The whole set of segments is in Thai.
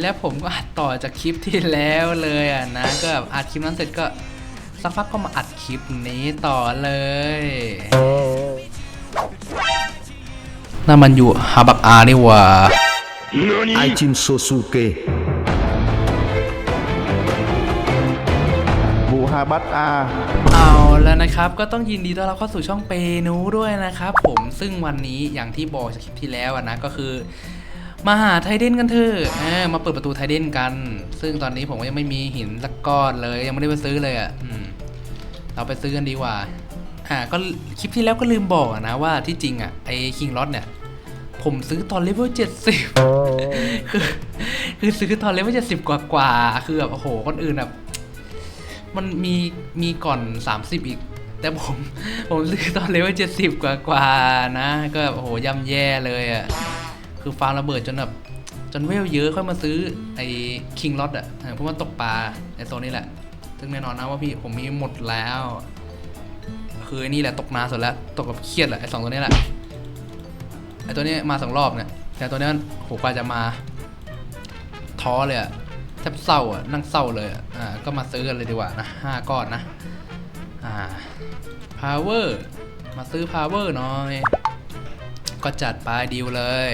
และผมก็อัดต่อจากคลิปที่แล้วเลยอะนะ ก็อัดคลิปนั้นเสร็จก็สักพักก็มาอัดคลิปนี้ต่อเลยนั่นมันอยู่ฮาบักอานี่ว่าไอจินโซซูเกะบูฮาบัตอาเอาแล้วนะครับ ก็ต้องยินดีต้อนรับเข้าสู่ช่องเปนูด้วยนะครับผมซึ่งวันนี้อย่างที่บอกจากคลิปที่แล้วนะก็คือ มาหาไทเดนกันเถอะเออมาเปิดประตูไทเดนกัน ซึ่งตอนนี้ผมก็ยังไม่มีหินสักก้อนเลยยังไม่ได้ไปซื้อเลยอะ่ะอืมเราไปซื้อกันดีกว่า อ่า ก็คลิปที่แล้วก็ลืมบอกอะนะว่าที่จริงอะ่ะไอ้คิงล็อตเนี่ย ผมซื้อตอนเลเวลเจ็ดสิบคือคือซื้อตอนเลเวลเจ็ดสิบกว่ากว่าๆคือแบบโอ้โหคนอื่นแบบมันมีมีก่อน30อีก แต่ผมผมซื้อตอนเลเวลเจ็ดสิบกว่ากว่าๆนะ ก็แบบโอ้โหย่ำแย่เลยอะ่ะ คือฟาร์มระเบิดจนแบบจนเวลเยอะค่อยมาซื้อไอ้คิงล็อตอะเพราะมันตกปลาไอ้โซนนี้แหละ ซึ่งแน่นอนนะว่าพี่ผมมีหมดแล้ว คือไอ้นี่แหละตกนานสุดแล้วตกแบบเครียดแหละไอ้สองตัวนี้แหละไอ้ตัวนี้มาสองรอบเนี่ยแต่ตัวนี้มันโหกว่าจะมาท้อเลยอะแทบเศร้าอะนั่งเศร้าเลยอะอ่าก็มาซื้อกันเลยดีกว่านะห้าก้อนนะอ่า power มาซื้อ power หน่อย ก็จัดไปดีลเลย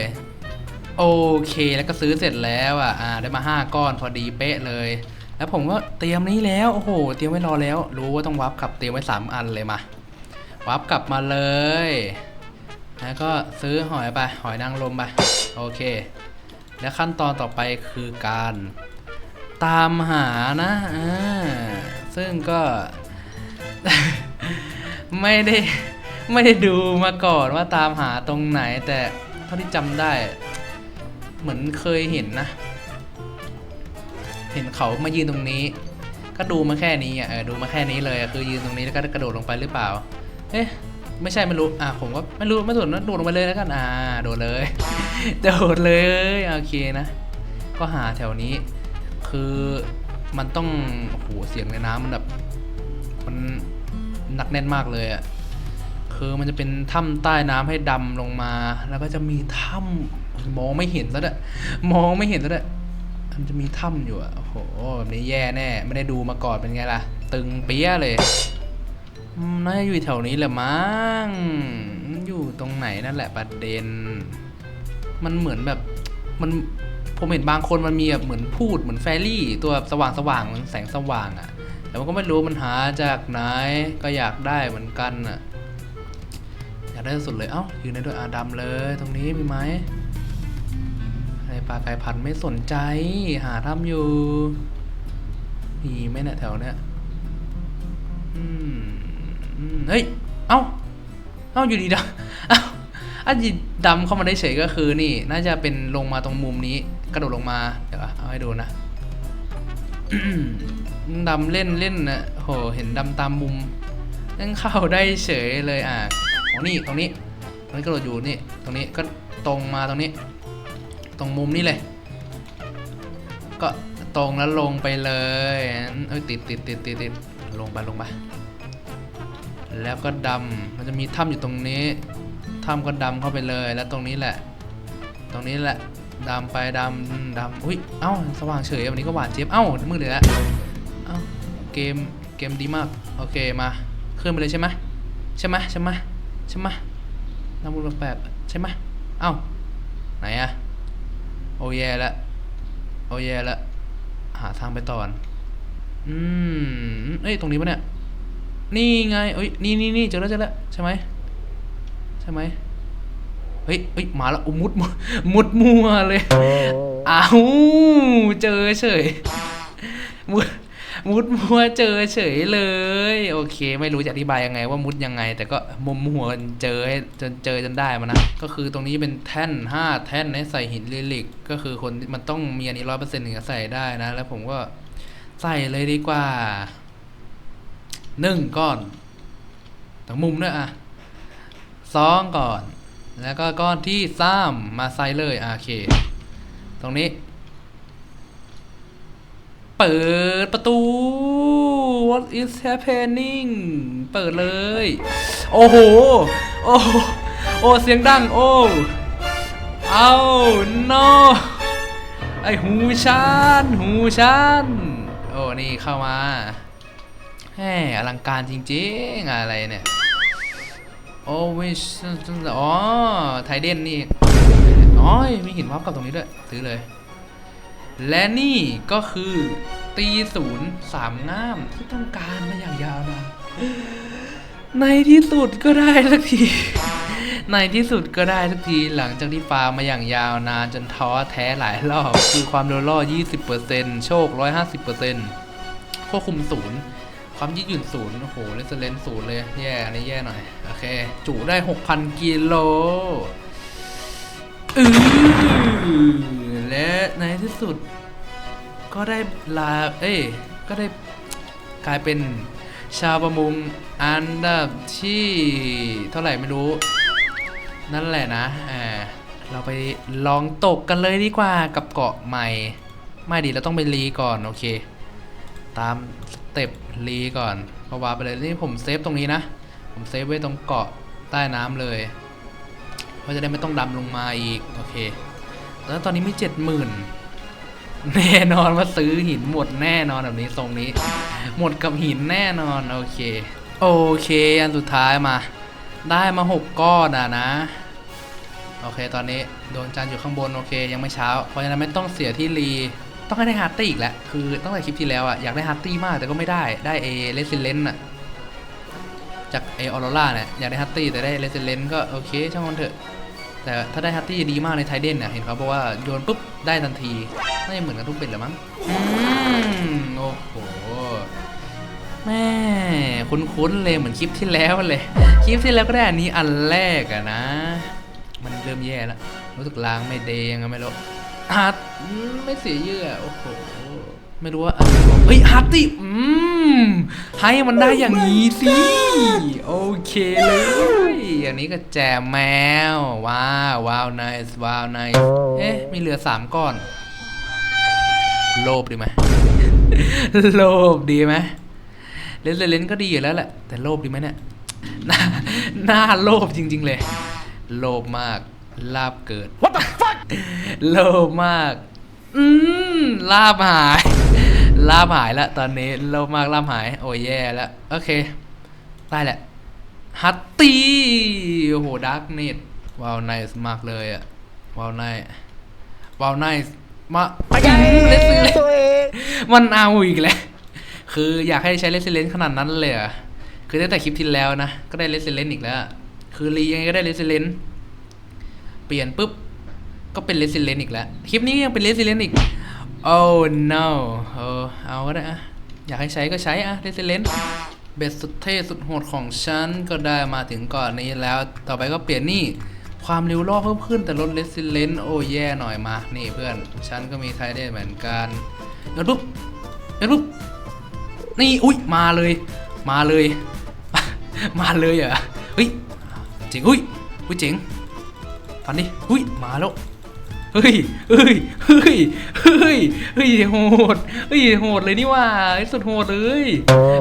โอเค แล้วก็ซื้อเสร็จแล้วอะอ่าได้มาห้าก้อนพอดีเป๊ะเลย แล้วผมก็เตรียมนี้แล้ว โอ้โห เตรียมไว้รอแล้ว รู้ว่าต้องวับกลับเตรียมไว้สามอันเลยมาวับกลับมาเลย แล้วก็ซื้อหอยไป หอยนางรมไป โอเค และขั้นตอนต่อไปคือการตามหานะอ่าซึ่งก็ ไม่ได้ ไม่ได้ดูมาก่อนว่าตามหาตรงไหนแต่เท่าที่จำได้ เหมือนเคยเห็นนะ เห็นเขามายืนตรงนี้ ก็ดูมาแค่นี้อะเออดูมาแค่นี้เลยคือยืนตรงนี้แล้วก็กระโดดลงไปหรือเปล่า เอ๊ะไม่ใช่ไม่รู้ อะผมก็ไม่รู้ไม่สนนะโดดลงไปเลยแล้วกัน อ่า โดดเลย โดดเลย โอเคนะ ก็หาแถวนี้ คือมันต้อง โอ้โห เสียงในน้ำมันแบบ มันหนักแน่นมากเลยอะคือมันจะเป็นถ้ำใต้น้ำให้ดำลงมา แล้วก็จะมีถ้ำ มองไม่เห็นซะด้วยมองไม่เห็นซะด้วยมันจะมีถ้ำอยู่อะโอ้โหแบบนี้แย่แน่ ไม่ได้ดูมาก่อนเป็นไงล่ะ ตึงเปี้ยเลยน่าจะอยู่แถวนี้แหละมั้งอยู่ตรงไหนนั่นแหละประเด็น มันเหมือนแบบมันผมเห็นบางคนมันมีแบบเหมือนพูดเหมือนแฟรี่ ตัวแบบสว่างสว่างเหมือนแสงสว่างอะ่ะ แต่มันก็ไม่รู้มันหาจากไหนก็อยากได้เหมือนกันอะ อยากได้สุดเลย เอ้ายืนได้ด้วยอาดำเลย ตรงนี้มีไหม ปลาไก่พันธุ์ไม่สนใจ หาทำอยู่ มีไหมเนี่ยแถวเนี้ยเฮ้ย เอ้า เอ้าอยู่ดีดำเอ้าอันยีดำเข้ามาได้เฉยก็คือนี่ น่าจะเป็นลงมาตรงมุมนี้ กระโดดลงมา เดี๋ยวเอาให้ดูนะดำเล่นเล่นนะโห เห็นดำตามมุมนั่งเข้าได้เฉยเลยอะอ๋อนี่ตรงนี้ตรงนี้กระโดดอยู่นี่ ตรงนี้ก็ตรงมาตรงนี้ ตรงมุมนี้เลย ก็ตรงแล้วลงไปเลยเอ้ยติดติดติดติดติดลงไปลงไปแล้วก็ดำมันจะมีถ้ำอยู่ตรงนี้ถ้ำก็ดำเข้าไปเลยแล้วตรงนี้แหละ ตรงนี้แหละดำไปดำดำอุ้ยเอ้าสว่างเฉยวันนี้ก็หวานเจี๊ยบเอ้ามืดเลยละเอ้าเกมเกมดีมากโอเคมาขึ้นไปเลยใช่ไหมใช่ไหมใช่ไหมใช่ไหมน้ำมูลแปลกใช่ไหมเอ้าไหนอะ โอแย่ละโอแย่ละหาทางไปต่อก่อนอืมเอ้ยตรงนี้ปะเนี่ย นี่ไงเอ้ยนี่นี่นี่เจอแล้วเจอแล้วใช่ไหมใช่ไหมเฮ้ยเฮ้ยมาแล้วอุยมุดมุดมัวเลย อ้าวเจอเฉยมุด มุดมัวเจอเฉยเลย โอเค ไม่รู้จะอธิบายยังไงว่ามุดยังไง แต่ก็มุมหัวเจอให้จนเจอจนได้มานะ ก็คือตรงนี้เป็นแท่นห้าแท่นให้ใส่หินลิลิก ก็คือคนมันต้องมีอันนี้ร้อยเปอร์เซ็นต์ถึงจะใส่ได้นะ แล้วผมก็ใส่เลยดีกว่าหนึ่งก้อนทั้งมุมด้วยอะสองก่อน แล้วก็ก้อนที่สามมาใส่เลยโอเค ตรงนี้ เปิดประตู What is happening เปิดเลย โอ้โห โอ้โหโอ้เสียงดัง โอ้เอา no ไอหูชันหูชันโอ้นี่เข้ามาแหมอลังการจริงๆ อะไรเนี่ย โอ้วิชอ๋อ ไทเดนนี่อ๋อมีหินวับกับตรงนี้ด้วย ซื้อเลย และนี่ก็คือตีศูนย์สามง่ามที่ต้องการมาอย่างยาวนานในที่สุดก็ได้สักที ในที่สุดก็ได้สักทีหลังจากที่ฟาร์มมาอย่างยาวนานจนท้อแท้หลายรอบ คือความเร็วรอ20%โชค 150%ควบคุมศูนย์ความยืดหยุ่นศูนย์โอ้โหเลสเลนศูนย์เลย แย่อันนี้แย่หน่อย โอเค จุได้ 6,000 กิโลอือ และในที่สุด ก็ได้ลา เอ้ย ก็ได้กลายเป็นชาวประมงอันดับที่เท่าไหร่ไม่รู้ นั่นแหละนะอ่าเราไปลองตกกันเลยดีกว่ากับเกาะใหม่ ไม่ดีเราต้องไปรีก่อนโอเค ตามสเต็ปรีก่อนก็ว่าไปเลยนี่ผมเซฟตรงนี้นะ ผมเซฟไว้ตรงเกาะใต้น้ำเลย เพราะจะได้ไม่ต้องดำลงมาอีก โอเค แล้วตอนนี้มีเจ็ดหมื่นแน่นอนว่าซื้อหินหมดแน่นอนแบบนี้ทรงนี้ หมดกับหินแน่นอน โอเค โอเคอันสุดท้ายมา ได้มาหกก้อนอะนะ โอเคตอนนี้โดนจานอยู่ข้างบนโอเค ยังไม่เช้า เพราะฉะนั้นไม่ต้องเสียที่รีต้องให้ได้ฮาร์ตี้อีกแล้วคือตั้งแต่คลิปที่แล้วอะอยากได้ฮาร์ตี้มากแต่ก็ไม่ได้ได้เอเลสซิเลนอะจากเอออโรล่าเนี่ยอยากได้ฮาร์ตี้แต่ได้เลสซิเลนก็โอเคช่างมันเถอะ แต่ถ้าได้ฮาร์ตี้ดีมากในไทเดนเนี่ยเห็นเขาบอกว่าโยนปุ๊บได้ทันทีน่าจะเหมือนกันทุกเป็นแหรือมั้งอืมโอ้โหแม่คุ้นๆเลยเหมือนคลิปที่แล้วเลยคลิปที่แล้วก็ได้อันนี้อันแรกอะนะ มันเริ่มแย่แล้วรู้สึกล้างไม่เดงอะไม่รู้ฮัตไม่เสียเยื่อโอ้โหไม่รู้ว่าอันนี้เฮ้ยฮัตติอืมให้มันได้อย่างนี้สิโอเคเลย อันนี้ก็แจมแมว ว้าว ว้าว n น c e ว้าว n น c e เอ๊ะ มีเหลือสามก้อน โลภดีไหมโลภดีไหมเลนเลนก็ดีอยู่แล้วแหละ แต่โลภดีไหมเนี่ยหน้าหน้าโลภจริง ๆ เลย โลภมาก ลาบเกิด What the fuck โลภมาก อืมลาบหาย ลาบหายแล้วตอนนี้ โลภมากลาบหาย โอ้ยแย่แล้ว โอเค ได้แหละ ฮัตตี้โอ้โหดาร์กเนตว้าวไนส์มากเลยอะว้าวไนว้าวไนส์มาไปกันเลสเลนมันเอาอีกแล้ว คืออยากให้ใช้เลสเลนขนาดนั้นเลยเหรอะคือตั้งแต่คลิปที่แล้วนะ ก็ได้เลสเลนอีกแล้ว คือรียังไงก็ได้เลสเลนเปลี่ยนปุ๊บ ก็เป็นเลสเลนอีกแล้ว คลิปนี้ยังเป็นเลสเลนอีก โอ้ no เออเอาก็ได้อะอยากให้ใช้ก็ใช้อะเลสเลน เบ็ดสุดเท่สุดโหดของฉันก็ได้มาถึงก่อนนี้แล้ว ต่อไปก็เปลี่ยนนี่ความเร็วรอบเพิ่มขึ้นแต่ลดเลสเลนโอ้แย่หน่อยมา นี่เพื่อน ฉันก็มีไทยได้เหมือนกันโยนปุ๊บโยนปุ๊บนี่อุ้ยมาเลย มาเลย มาเลยเหรอเฮ้ยเจ๋งอุ้ยอุ้ยเจ๋งฟันดิอุ้ยมาแล้ว เฮ้ยเฮ้ยเฮ้ยเฮ้ยเฮ้ยโหดเฮ้ยโหดเลยนี่ว่าไอ้สุดโหดเลย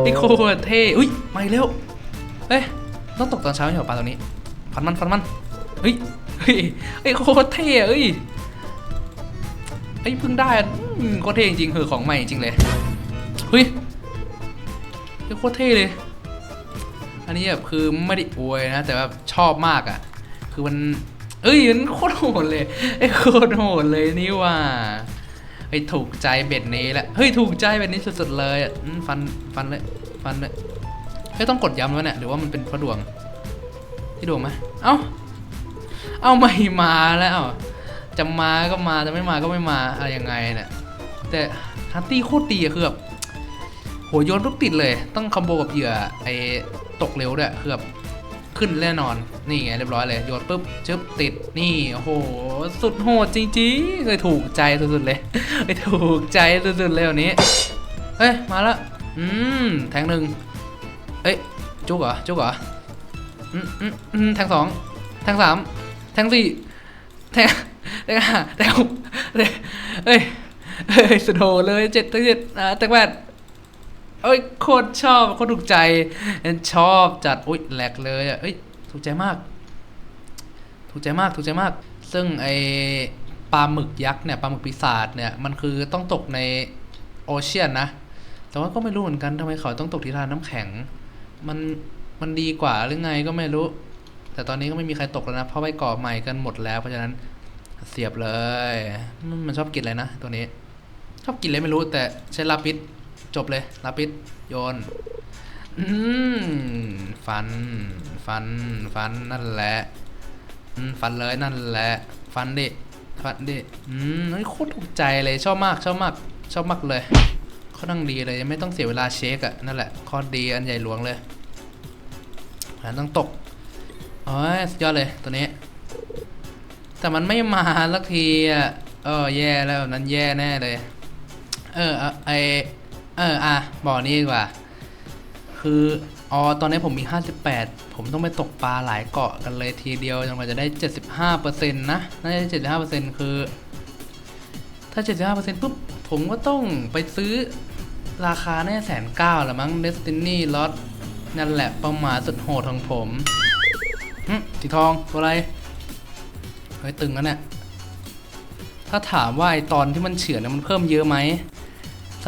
ไอ้โคตรเท่อุ้ยมาอีกแล้วเอ้ยต้องตกตอนเช้าไม่ใช่เหรอปลาตัวนี้ฟันมันฟันมันเฮ้ยเฮ้ยไอ้โคตรเท่อะเอ้ยไอ้ยเพิ่งได้อะอืมโคตรเท่จริงๆเหอะของใหม่จริงเลยเฮ้ยเฮ้ยโคตรเท่เลย อันนี้แบบคือไม่ได้อวยนะ แต่ว่าชอบมากอะ่ะ คือมัน เอ้ยมันโคตรโหดเลยไอ้ยโคตรโหดเลยนี่ว่าไอ้ถูกใจเบ็ดนี้แหละเฮ้ยถูกใจเบ็ดนี้สุดๆเลยฟันฟันเลยฟันเลยเฮ้ยต้องกดย้ำแล้วเนี่ยหรือว่ามันเป็นเพราะดวงที่ดวงไหมเอ้าเอาไม่มาแล้วจะมาก็มาจะไม่มาก็ไม่มาอะไรยังไงเนี่ยแต่ฮัตตี้โคตรดีอะคือแบบโหโยนปุ๊บติดเลย ต้องคอมโบกับเหยื่อไอ้ตกเร็วด้วยคือแบบ ขึ้นแน่นอน นี่ไงเรียบร้อยเลยโยนปุ๊บจึ๊บติดนี่โอ้โหสุดโหดจริงๆเลยถูกใจสุดๆเลยเลยถูกใจสุดๆเลยวันนี้เฮ้ยมาแล้วอืมแทงหนึ่งเอ้ยจุกเหรอจุกเหรออืมอืมอืมแทงสองแทงสามแทงสี่แทงแทงห้าแทงหกเอ้ยเอ้ยสุดโหดเลยเจ็ดแทงเจ็ดอ่าแทงแปด อ้ยโคตรชอบโคตรถูกใจชอบจัดอุ้ยแหลกเลยอะเอ้ยถูกใจมาก ถูกใจมากถูกใจมาก ซึ่งไอปลาหมึกยักษ์เนี่ยปลาหมึกปีศาจเนี่ยมันคือต้องตกในโอเชียนนะ แต่ว่าก็ไม่รู้เหมือนกันทำไมเขาต้องตกที่ทานน้ำแข็ง มันมันดีกว่าหรือไงก็ไม่รู้ แต่ตอนนี้ก็ไม่มีใครตกแล้วนะเพราะไปก่อใหม่กันหมดแล้วเพราะฉะนั้นเสียบเลย มันชอบกินอะไรนะตัวนี้ ชอบกินเลยไม่รู้แต่ใช้ลาปิด จบเลยลาปิดโยนอืมฟัน ฟัน ฟันนั่นแหละอืมฟันเลยนั่นแหละ ฟันดิ ฟันดิอืมโคตรถูกใจเลยชอบมากชอบมากชอบมากเลยเขานั่งดีเลยไม่ต้องเสียเวลาเช็คอะนั่นแหละข้อดีอันใหญ่หลวงเลยอันต้องตกโอ้ยสุดยอดเลยตัวนี้ แต่มันไม่มาสักทีอะเออแย่แล้วนั้นแย่แน่เลย เออไอ เอออะบอกนี่ดีกว่า คืออ๋อตอนนี้ผมมี 58 ผมต้องไปตกปลาหลายเกาะกันเลยทีเดียวจนกว่าจะได้ 75%นะน่าจะได้75%คือ ถ้า 75%ปุ๊บ ผมก็ต้องไปซื้อราคาแน่แสนเก้าละมั้ง Destiny Lot นั่นแหละป้าหมาสุดโหดของผมหึสีทองตัวอะไร เฮ้ย ตึงแล้วเนี่ย ถ้าถามว่าไอตอนที่มันเฉือนเนี่ยมันเพิ่มเยอะไหม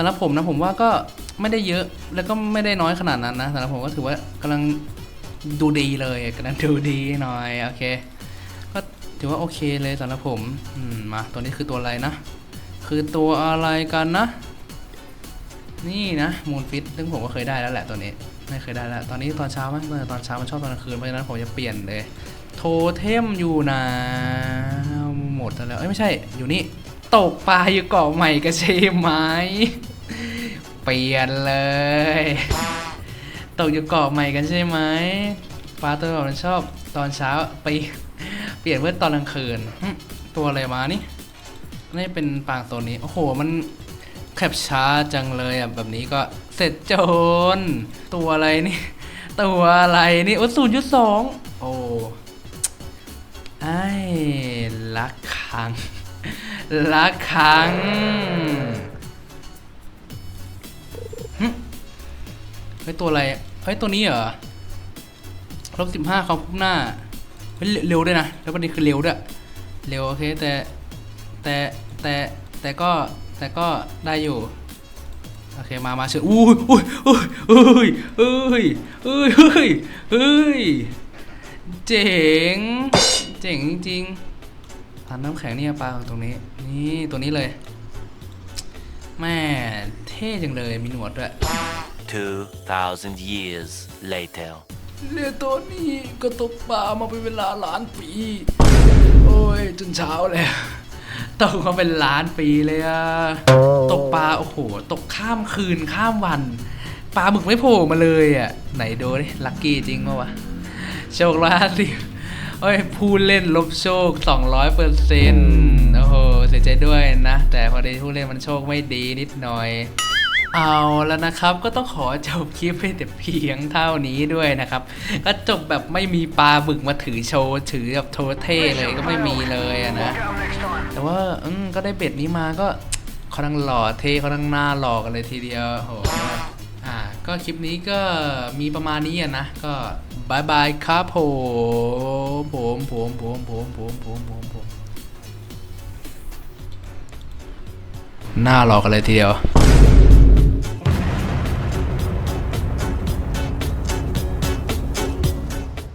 ำหรับผมนะผมว่าก็ไม่ได้เยอะแล้วก็ไม่ได้น้อยขนาดนั้นนะสำหรับผมก็ถือว่ากำลังดูดีเลยกำลังดูดีหน่อยโอเค ก็ถือว่าโอเคเลยสำหรับผมมาตัวนี้คือตัวอะไรนะ คือตัวอะไรกันนะ นี่นะมูนฟิตซึ่งผมก็เคยได้แล้วแหละตัวนี้ไม่เคยได้แล้ว ตอนนี้ตอนเช้าไหมเมื่อตอนเช้ามันชอบตอนกลางคืนเพราะฉะนั้นผมจะเปลี่ยนเลย โทเทมอยู่นะหมดแล้วเอ้ยไม่ใช่อยู่นี่ตกปลาอยู่เกาะใหม่ก็ใช่ไหม ลี่ยนเลย ตกอยู่เกาะใหม่กันใช่ไหมปลาตัวเราชอบตอนเช้าไปเปลี่ยนเมื่อตอนกลางคืน ตัวอะไรมานี่นี่เป็นปางตัวนี้ โอ้โห มันแคบช้าจังเลยอะ แบบนี้ก็เสร็จโจน ตัวอะไรนี่ ตัวอะไรนี่ โอ้ศูนย์จุดสองโอ้ไอ้ลักขังลักขัง ฮ้ยตัวอะไรเฮ้ยตัวนี้เหรอลบสิบห้าความคุ้มหน้าเฮ้ยเร็วด้วยนะแล้วประเด็นคือเร็วด้วยเร็วโอเคแต่แต่แต่แต่ก็แต่ก็ได้อยู่โอเคมามาเชื่ออุ้ยอุ้ยอุ้ยอุ้ยอุ้ยอุ้ยอุ้ยอุ้ยเจ๋งเจ๋งจริงๆทานน้ำแข็งเนี่ยปลาตรงนี้ นี่ตัวนี้เลยแม่เท่จังเลยมีหนวดด้วย 2,000 years later. เรือตัวนี้ก็ตกปลามาเป็นเวลาล้านปี โอ้ย จนเช้าแล้วตกมาเป็นล้านปีเลยอะตกปลาโอ้โห ตกข้ามคืนข้ามวัน ปลาหมึกไม่โผล่มาเลยอะไหนดูดิลัคกี้จริงปะวะ โชคร้ายสิโอ้ยผู้เล่นลบโชค 200เปอร์เซ็นต์โอ้โห เสียใจด้วยนะ แต่พอดีผู้เล่นมันโชคไม่ดีนิดหน่อย เอาแล้วนะครับก็ต้องขอจบคลิปให้แต่เพียงเท่านี้ด้วยนะครับ ก็จบแบบไม่มีปลาบึกมาถือโชว์ถือแบบโทเท่เลยก็ไม่มีเลยนะ แต่ว่าก็ได้เบ็ดนี้มาก็เขาทั้งหล่อเท่เขาทั้งหน้าหล่อกันเลยทีเดียวโหอ่าก็คลิปนี้ก็มีประมาณนี้นะ ก็บายบายครับผมผมผมผมผมผมผมผมผมหน้าหล่อกันเลยทีเดียว